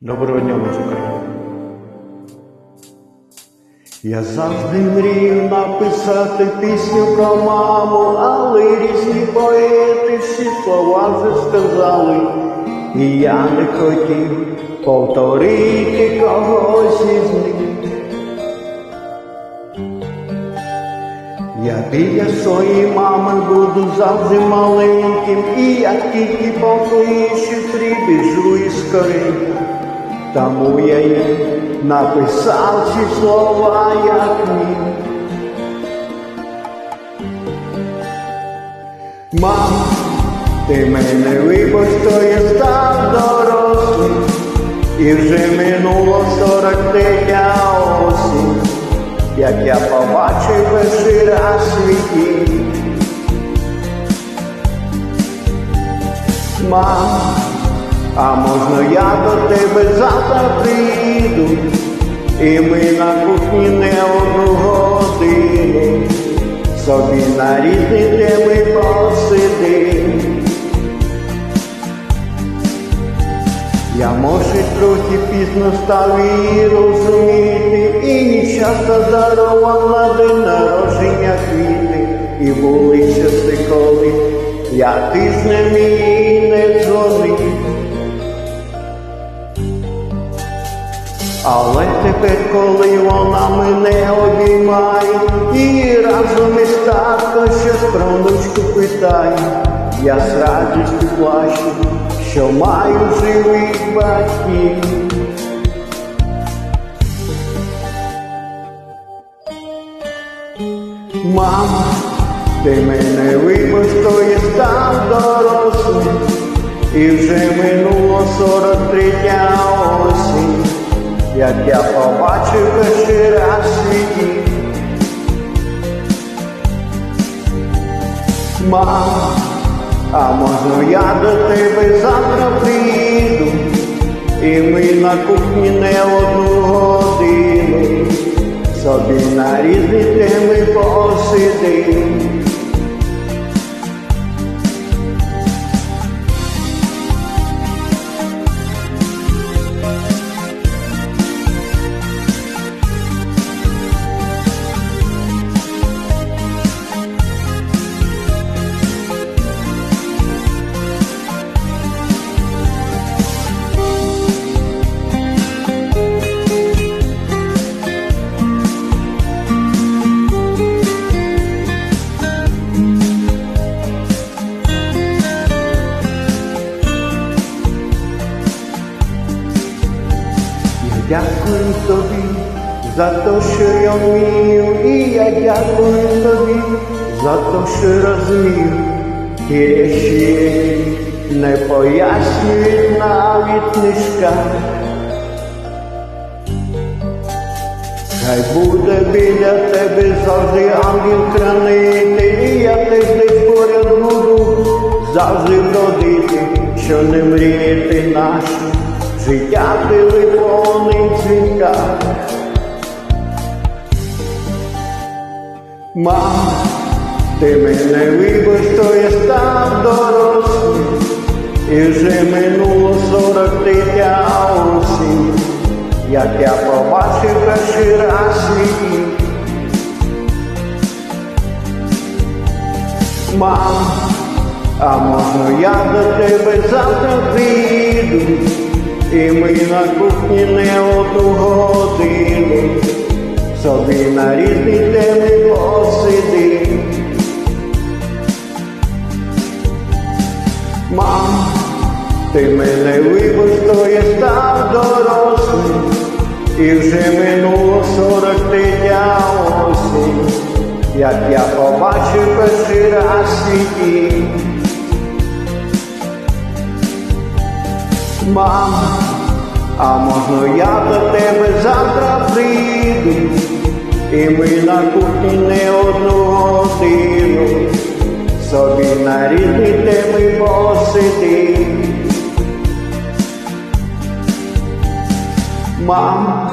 Доброго дня, музика. Я завжди мрію написати пісню про маму, але різні поети всі слова вже сказали. І я не хотів повторити когось із них. Я біля своєї мами буду завжди маленьким, і як тільки покличу, прибіжу і скоренько. Тому я їй написав ці слова, як міг. Мам, ти мене вибач, що я став дорослим, і вже минуло сорок третя осінь, як я побачив перший раз свій дім. Мам, а можна я до тебе завтра приїду, і ми на кухні не одну годину собі на різні теми посидим. Я може трохи пізно став її розуміти, і ні часто дарував день народження квіти, і були часи, коли я тижнем їй не дзвонив. Але тепер, коли вона мене обіймає, і разом із татко щось про внучку питає, я з радістю плачу, що маю живих батьків. Мама, ти мене вибач, що я став дорослим, і вже минуло сорок третя осінь, як я побачив перший раз свій дім. Мама, а можна я до тебе завтра приїду, і ми на кухні не одну годину собі на різні теми посидим. Дякую тобі за те, що я вмію, і я дякую тобі за те, що розумію. Ті речі, не пояснюють навіть книжка. Хай буде біля тебе завжди ангел хранити, і я десь поряд буду завжди бродити, що не мріяти наше життя телефонних дзвінках. Мам, ти мене вибач, що я став дорослим, і вже минуло сорок третя осінь, як я побачив перший раз дім. Мам, а можна я до тебе завтра приїду, і ми на кухні не одну годину. Собі на різні теми посидим. Мам, ти мене вибач, що я став дорослим, і вже минуло сорок третя осінь, як я побачив перший раз свій дім. Мам, а можна я до тебе завтра прийду, і ми на кухні не одну годину собі на різні теми посидим. Мам,